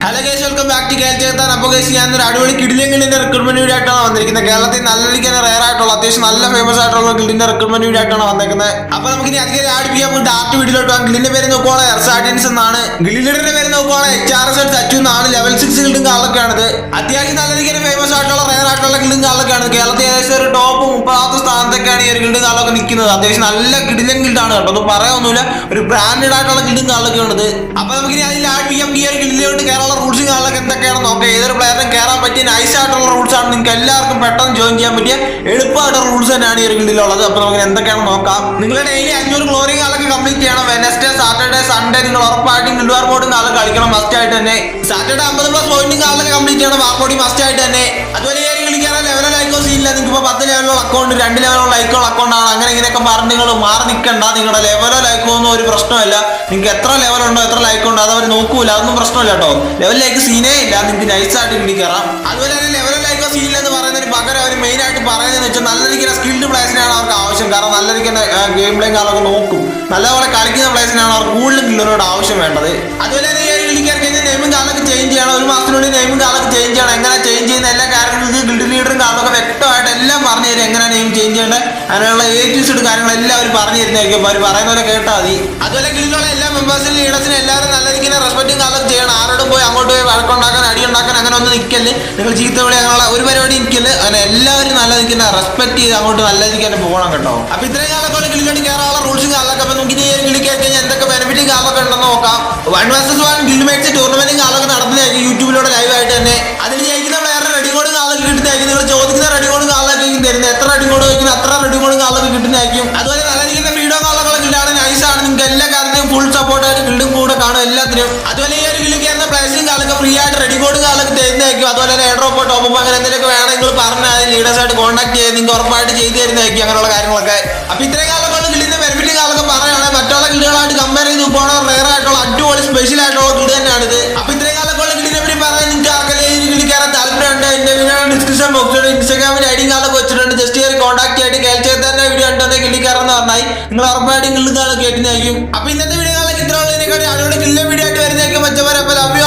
అలాగే back to കേരളത്തിൽ ഞാൻ ഒരു അടിപൊളി കിഡിലെങ്കിലിന്റെ റിക്രൂട്ട്മെന്റ് വീഡിയോ ആയിട്ടാണ് വന്നിരിക്കുന്നത്. കേരളത്തിൽ നല്ല രീതിക്ക് തന്നെ റയർ ആയിട്ടുള്ള അത്യാവശ്യം നല്ല ഫേമസ് ആയിട്ടുള്ള കിഡിന്റെ റിക്രൂട്ട്മെന്റ് വീഡിയോ ആയിട്ടാണ് വന്നിരിക്കുന്നത്. അപ്പൊ നമുക്ക് ഇനി അധികം ആഡ് ചെയ്യാൻ ഡാർട്ട് വീഡിയോയിലോട്ട് പോകാം. ഗില്ലിന്റെ പേര് നോക്കുവാണ് എർസാഡിൻസ് എന്നാണ്. ഗില്ലിന്റെ പേര് നോക്കുവാണ് എച്ച് ആർ എസ് ടച്ചു എന്നാണ്. ലെവൽ സിക്സ് ഗിൽഡും കാളൊക്കെയാണിത് അത്യാവശ്യം നല്ല രീതിക്ക് ഫേമസ് ആയിട്ടുള്ള റയർ ആയിട്ടുള്ള ഗിൽഡും കാളൊക്കെയാണ് കേരളത്തിൽ ഏകദേശം ഒരു ടോപ്പ് മുപ്പതാമത്തെ സ്ഥാനത്തൊക്കെയാണ് ഈ ഒരു ഗിൽഡും കാളൊക്കെ നിൽക്കുന്നത്. അത്യാവശ്യം നല്ല കിടിലൻ ഗിൽഡാണ് കേട്ടോ. ഒന്നും പറയാനൊന്നുമില്ല. ഒരു ബ്രാൻഡഡ് ആയിട്ടുള്ള ഗിൽഡും കാളൊക്കെയാണ് ഇത് അപ്പൊ നമുക്ക് ഇനി അതിൽ ആഡ് ചെയ്യാം ഈ ഒരു ഗിൽഡിലോട്ട് കേരള റൂൾസും കാളൊക്കെ എന്തൊക്കെയാണെന്ന് നോക്കാം. ഏതൊരു പ്ലെയറിനും കയറാൻ പറ്റിയ നൈസായിട്ടുള്ള റൂൾസ് ആണ്. നിങ്ങൾക്ക് എല്ലാവർക്കും പെട്ടെന്ന് ജോയിൻ ചെയ്യാൻ പറ്റിയ എളുപ്പമായിട്ടുള്ള റൂൾസ് തന്നെയാണ് ഈ ഒരു ഗിൽഡിലുള്ളത് അപ്പൊ നമുക്ക് എന്തൊക്കെയാണ് നോക്കാം. നിങ്ങൾ ഡെയിലി അഞ്ഞൂറ് ഗ്ലോറി കാലൊക്കെ കംപ്ലീറ്റ് ചെയ്യണം. വെനസ്ഡേ സാറ്റർഡേ സൺഡേ നിങ്ങൾ ഉറപ്പായിട്ടും ഗിൽഡ് വാർ മോഡും കാലം കളിക്കണം. മസ്റ്റ് ആയിട്ട് തന്നെ. സാറ്റർഡേ അമ്പത് പ്ലസ് പോയിന്റും കാലൊക്കെ കംപ്ലീറ്റ് ചെയ്യണം. വാർ മസ്റ്റ് ആയിട്ട് തന്നെ. അതുപോലെ ഈ കളിക്കാരൻ ലെവലോ ലൈക്കോ സീനില്ല നിങ്ങൾക്ക് ഇപ്പോൾ പത്ത് ലെവലുള്ള അക്കൗണ്ട് രണ്ട് ലെവലുള്ള ലൈക്കോ അക്കൗണ്ട് ആണ് ഇങ്ങനെയൊക്കെ പറഞ്ഞ് നിങ്ങൾ മാറി നിൽക്കണ്ട നിങ്ങളുടെ ലെവലോ ലൈക്കോ ഒന്നും ഒരു പ്രശ്നമല്ല നിങ്ങൾക്ക് എത്ര ലെവലുണ്ടോ എത്ര ലൈക്ക് ഉണ്ടോ അത് അവർ നോക്കൂല. അതൊന്നും പ്രശ്നമില്ല കേട്ടോ. ലെവലിലേക്ക് സീനേ ഇല്ല. നിങ്ങൾക്ക് നൈസായിട്ട് കിട്ടി കയറാം അതുപോലെ തന്നെ ലെവലോ ലൈക്കോ സീനില്ല എന്ന് പറയുന്നതിന് പകരം അവർ മെയിൻ ആയിട്ട് പറയുന്നതെന്ന് വെച്ചാൽ നല്ല രീതിയിൽ സ്കിൽഡ് പ്ലേസിനാണ് അവർക്ക് ആവശ്യം. കാരണം നല്ല രീതിയിൽ ഗെയിം പ്ലേയും കാലമൊക്കെ നോക്കും. നല്ലപോലെ കളിക്കുന്ന പ്ലേസിനാണ് അവർക്ക് കൂടുതലും കില്ലറോട് ആവശ്യം വേണ്ടത്. അതുപോലെ തന്നെ ഈ ഒരു കഴിഞ്ഞാൽ നെയിമും ചേഞ്ച് ചെയ്യണം. ഒരു മാസത്തിനുള്ളിൽ നെയിമും കാലൊക്കെ ചേഞ്ച് ചെയ്യണം. എങ്ങനെ ചേഞ്ച് ചെയ്യുന്ന എല്ലാ കാര്യങ്ങളും ഗിൽഡ് ലീഡറും കാലൊക്കെ വ്യക്തമായിട്ട് എല്ലാം പറഞ്ഞു തരും. എങ്ങനെയാണ് നെയിം ചേഞ്ച് ചെയ്യേണ്ടത് അതിനുള്ള എ ടു സെഡ് പറഞ്ഞു തരുന്നതായിരിക്കും. അവർ പറയുന്ന പോലെ കേട്ടാൽ മതി. അതുപോലെ ഗിൽഡിലുള്ള എല്ലാ മെമ്പേഴ്സിനും ലീഡേഴ്സിനും എല്ലാവരും നല്ല രീതിയിൽ റെസ്പെക്റ്റും കാലം ചെയ്യണം. ആരോടും പോയി അങ്ങോട്ട് പോയി വഴക്കുണ്ടാക്കാൻ അടി ഉണ്ടാക്കാൻ അങ്ങനെ ഒന്നും നിൽക്കൽ നിങ്ങൾ ചീത്ത വിളി അങ്ങനെയുള്ള ഒരു പരിപാടി നിൽക്കൽ അങ്ങനെ എല്ലാവരും നല്ല നിൽക്കുന്ന റെസ്പെക്ട് ചെയ്ത് അങ്ങോട്ട് നല്ല രീതിക്ക് തന്നെ പോകണം കേട്ടോ. അപ്പൊ ഇത്രയും കാലത്തോടെ ഗിൽഡിലോട്ട് കയറാനുള്ള റൂൾസും കാലൊക്കെ അപ്പൊ നമുക്ക് ഇനി ഈ കഴിഞ്ഞാൽ എന്തൊക്കെ ബെനിഫിറ്റും കാലൊക്കെ ഉണ്ടെന്ന് നോക്കാം. One versus one guild mates ടൂർണമെന്റും കാലൊക്കെ നടത്തുന്നതായിരിക്കും. യൂട്യൂബിലൂടെ ലൈവായിട്ട് തന്നെ. അതിൽ ജയിക്കുന്ന കാലൊക്കെ അതുപോലെ രീതിയിൽ വീഡിയോ കാലൊക്കെ ഗിൽഡാണ് നൈസാണ് നിങ്ങൾക്ക് എല്ലാ കാര്യത്തിനും ഫുൾ സപ്പോർട്ട് ആയിട്ട് ഗിൽഡും കൂടെ കാണും എല്ലാത്തിനും. അതുപോലെ ഈ ഒരു ഗിൽഡിൽ എന്ന പ്ലേസിലും കാലൊക്കെ ഫ്രീ ആയിട്ട് റെഡി ബോർഡ് കാലൊക്കെ തരുന്നതായിരിക്കും. അതുപോലെ തന്നെ എയർഡ്രോപ്പോ ടോപ്പ് അങ്ങനെ എന്തെങ്കിലും വേണമെങ്കിൽ പറഞ്ഞാൽ ലീഡേഴ്സ് ആയിട്ട് കോൺടാക്ട് ചെയ്ത് നിങ്ങൾക്ക് ഉറപ്പായിട്ട് ചെയ്തു തരുന്നതായിരിക്കും അങ്ങനെയുള്ള കാര്യങ്ങളൊക്കെ. അപ്പൊ ഇത്രയും കാലം കൊണ്ട് ഗിൽഡിന്റെ ബെനിഫിറ്റ് കാലൊക്കെ പറയുകയാണെങ്കിൽ മറ്റുള്ള ഗിൽഡുകളായിട്ട് കമ്പയർ ചെയ്ത് പോകണം നിങ്ങൾ ഉറപ്പായിട്ടും നിങ്ങൾ കേട്ടിട്ടായിരിക്കും അപ്പൊ ഇന്നത്തെ വീഡിയോ ഇത്ര ഉള്ളതിനെക്കാട്ടി അടിപൊളി ഗില്ല വീഡിയോ ആയിട്ട് വരുന്നേക്കും മറ്റവരെ ലവ്